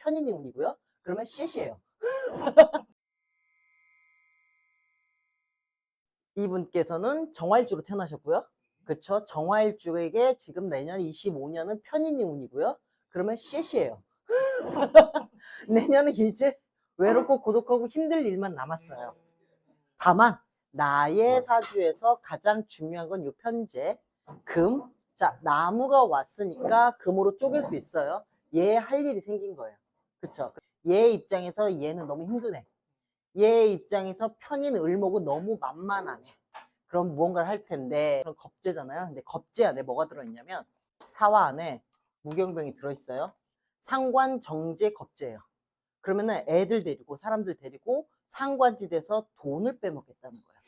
편인의 운이고요. 그러면 쉣이에요. 이분께서는 정화일주로 태어나셨고요. 그쵸? 정화일주에게 지금 내년 25년은 편인의 운이고요. 그러면 쉣이에요. 내년은 이제 외롭고 고독하고 힘들 일만 남았어요. 다만 나의 사주에서 가장 중요한 건 요 편제 금. 자 나무가 왔으니까 금으로 쪼갤 수 있어요. 얘 할 일이 생긴 거예요. 그쵸? 얘 입장에서 얘는 너무 힘드네. 얘 입장에서 편인 을목은 너무 만만하네. 그럼 무언가를 할 텐데 그럼 겁제잖아요. 근데 겁제 안에 뭐가 들어있냐면 사화 안에 무경병이 들어있어요. 상관 정제 겁제예요. 그러면은 애들 데리고 사람들 데리고 상관지대에서 돈을 빼먹겠다는 거예요.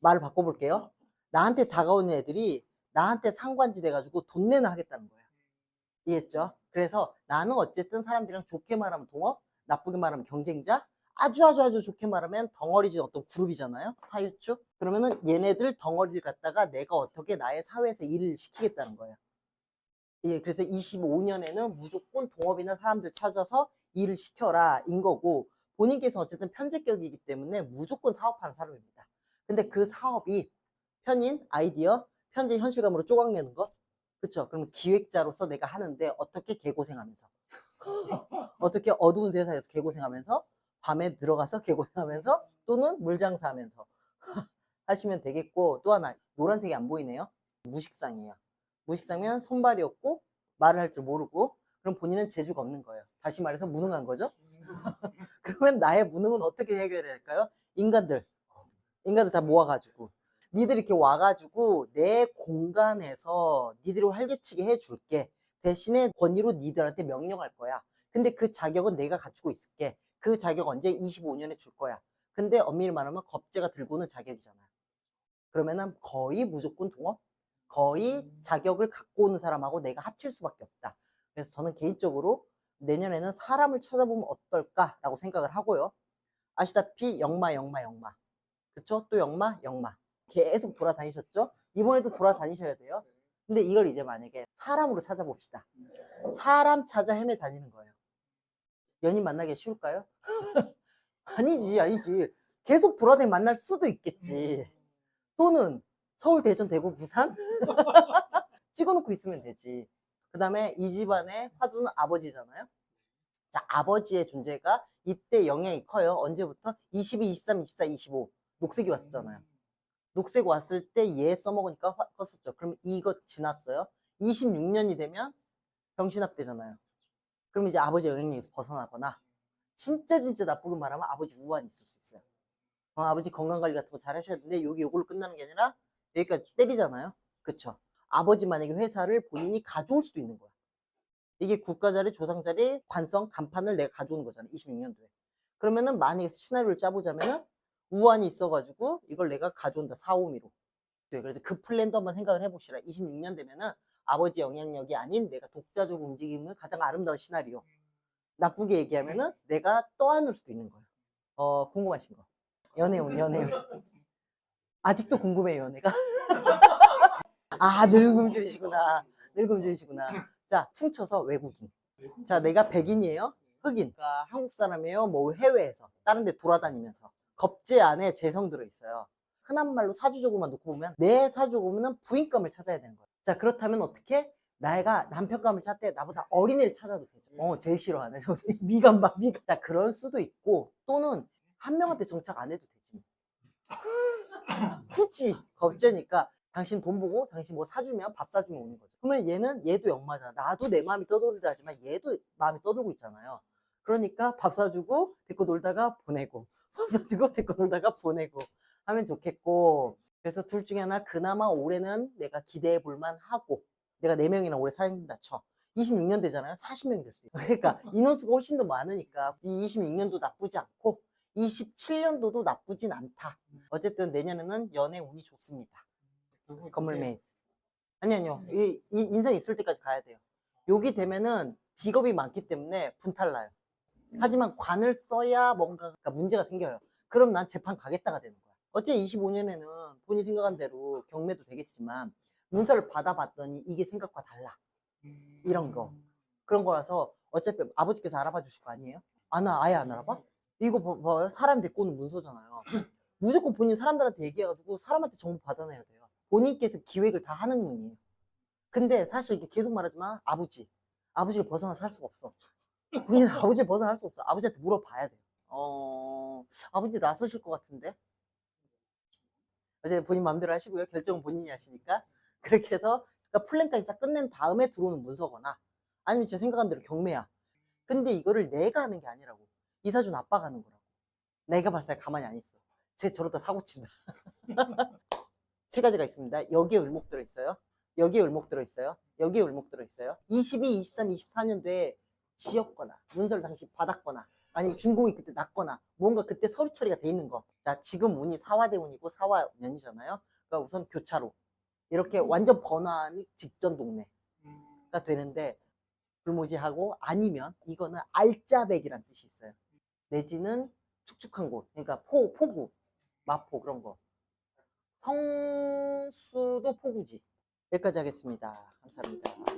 말을 바꿔볼게요. 나한테 다가오는 애들이 나한테 상관지대 가지고 돈 내나 하겠다는 거예요. 이해했죠? 그래서 나는 어쨌든 사람들이랑 좋게 말하면 동업, 나쁘게 말하면 경쟁자, 아주 아주 아주 좋게 말하면 덩어리진 어떤 그룹이잖아요. 사유축. 그러면은 얘네들 덩어리를 갖다가 내가 어떻게 나의 사회에서 일을 시키겠다는 거예요. 예, 그래서 25년에는 무조건 동업이나 사람들 찾아서 일을 시켜라 인 거고 본인께서 어쨌든 편제격이기 때문에 무조건 사업하는 사람입니다. 근데 그 사업이 편인, 아이디어, 편제 현실감으로 쪼각내는 것 그쵸? 그럼 기획자로서 내가 하는데 어떻게 개고생하면서 어떻게 어두운 세상에서 개고생하면서 밤에 들어가서 개고생하면서 또는 물장사하면서 하시면 되겠고 또 하나 노란색이 안 보이네요. 무식상이에요. 무식상면 손발이 없고 말을 할 줄 모르고 그럼 본인은 재주가 없는 거예요. 다시 말해서 무능한 거죠. 그러면 나의 무능은 어떻게 해결해야 할까요? 인간들 인간들 다 모아가지고 니들 이렇게 와가지고 내 공간에서 니들을 활개치게 해줄게. 대신에 권위로 니들한테 명령할 거야. 근데 그 자격은 내가 갖추고 있을게. 그 자격 언제? 25년에 줄 거야. 근데 엄밀히 말하면 겁재가 들고는 자격이잖아요 그러면은 거의 무조건 동업? 거의 자격을 갖고 오는 사람하고 내가 합칠 수밖에 없다. 그래서 저는 개인적으로 내년에는 사람을 찾아보면 어떨까라고 생각을 하고요. 아시다시피 영마 영마 영마. 그쵸? 또 영마 영마 계속 돌아다니셨죠? 이번에도 돌아다니셔야 돼요. 근데 이걸 이제 만약에 사람으로 찾아봅시다. 사람 찾아 헤매 다니는 거예요. 연인 만나기 쉬울까요? 아니지, 아니지. 계속 돌아다니 만날 수도 있겠지. 또는 서울, 대전, 대구, 부산? 찍어놓고 있으면 되지. 그 다음에 이 집안의 화두는 아버지잖아요. 자, 아버지의 존재가 이때 영향이 커요. 언제부터? 22, 23, 24, 25. 녹색이 왔었잖아요. 녹색 왔을 때 얘 써먹으니까 화 껐었죠. 그럼 이거 지났어요. 26년이 되면 병신합 되잖아요. 그럼 이제 아버지 영향력에서 벗어나거나 진짜 진짜 나쁘게 말하면 아버지 우환이 있을 수 있어요. 어, 아버지 건강관리 같은 거 잘 하셔야 되는데 여기 요걸로 끝나는 게 아니라 여기까지 때리잖아요. 그쵸? 아버지 만약에 회사를 본인이 가져올 수도 있는 거야. 이게 국가자리, 조상자리, 관성, 간판을 내가 가져오는 거잖아. 26년도에. 그러면은 만약에 시나리오를 짜보자면은 우환이 있어가지고 이걸 내가 가져온다 4, 5미로. 네, 그래서 그 플랜도 한번 생각을 해봅시다. 26년 되면은 아버지 영향력이 아닌 내가 독자적으로 움직이는 가장 아름다운 시나리오. 나쁘게 얘기하면은 내가 떠안을 수도 있는 거예요. 어 궁금하신 거. 연애운 연애운. 아직도 궁금해요 연애가. 아 늙음주의시구나. 늙음주의시구나. 자 퉁쳐서 외국인. 자 내가 백인이에요? 흑인. 그러니까 한국 사람이에요? 뭐 해외에서? 다른 데 돌아다니면서 겁제 안에 재성 들어있어요. 흔한 말로 사주적으로만 놓고 보면 내 사주로는 부인감을 찾아야 되는 거예요. 자 그렇다면 어떻게? 나이가 남편감을 찾되 나보다 어린애를 찾아도 되죠. 어 제일 싫어하네. 저 미간 봐 미간. 자 그럴 수도 있고 또는 한 명한테 정착 안 해도 되지. 굳이 겁제니까 당신 돈 보고 당신 뭐 사주면 밥 사주면 오는 거죠. 그러면 얘는 얘도 영마잖아. 나도 내 마음이 떠돌이라 하지만 얘도 마음이 떠돌고 있잖아요. 그러니까 밥 사주고 데리고 놀다가 보내고 데리고 놀다가 보내고 하면 좋겠고. 그래서 둘 중에 하나 그나마 올해는 내가 기대해 볼만 하고 내가 4명이나 올해 살린다 쳐. 26년 되잖아요. 40명이 될 수 있어 그러니까 인원수가 훨씬 더 많으니까 이 26년도 나쁘지 않고 27년도도 나쁘진 않다. 어쨌든 내년에는 연애 운이 좋습니다. 건물 매입. 아니 아니요. 이, 이 인생 있을 때까지 가야 돼요. 여기 되면은 비겁이 많기 때문에 분탈 나요 하지만 관을 써야 뭔가 문제가 생겨요. 그럼 난 재판 가겠다가 되는 거야. 어째 25년에는 본인이 생각한 대로 경매도 되겠지만 문서를 받아봤더니 이게 생각과 달라. 이런 거. 그런 거라서 어차피 아버지께서 알아봐 주실 거 아니에요? 안, 아- 아예 안 알아봐? 이거 봐- 봐요. 사람 데리고 오는 문서잖아요. 무조건 본인 사람들한테 얘기해가지고 사람한테 정보 받아내야 돼요. 본인께서 기획을 다 하는 분이에요. 근데 사실 이게 계속 말하지만 아버지, 아버지를 벗어나 살 수가 없어. 본인 아버지를 벗어날 수 없어. 아버지한테 물어봐야 돼요. 어, 아버지 나서실 것 같은데? 이제 본인 마음대로 하시고요. 결정은 본인이 하시니까. 그렇게 해서 그러니까 플랜까지 싹 끝낸 다음에 들어오는 문서거나 아니면 제가 생각한 대로 경매야. 근데 이거를 내가 하는 게 아니라고. 이사준 아빠가 하는 거라고. 내가 봤을 때 가만히 안 있어. 쟤 저러다 사고 친다. 세 가지가 있습니다. 여기에 을목 들어있어요. 여기에 을목 들어있어요. 여기에 을목 들어있어요. 22, 23, 24년도에 지었거나 문서를 당시 받았거나 아니면 준공이 그때 났거나 뭔가 그때 서류 처리가 돼 있는 거. 자, 지금 운이 사화대운이고 사화년이잖아요. 그러니까 우선 교차로 이렇게 완전 번화하니 직전 동네가 되는데 불모지하고 아니면 이거는 알짜배기란 뜻이 있어요. 내지는 축축한 곳, 그러니까 포, 포구, 마포 그런 거. 성수도 포구지. 여기까지 하겠습니다. 감사합니다.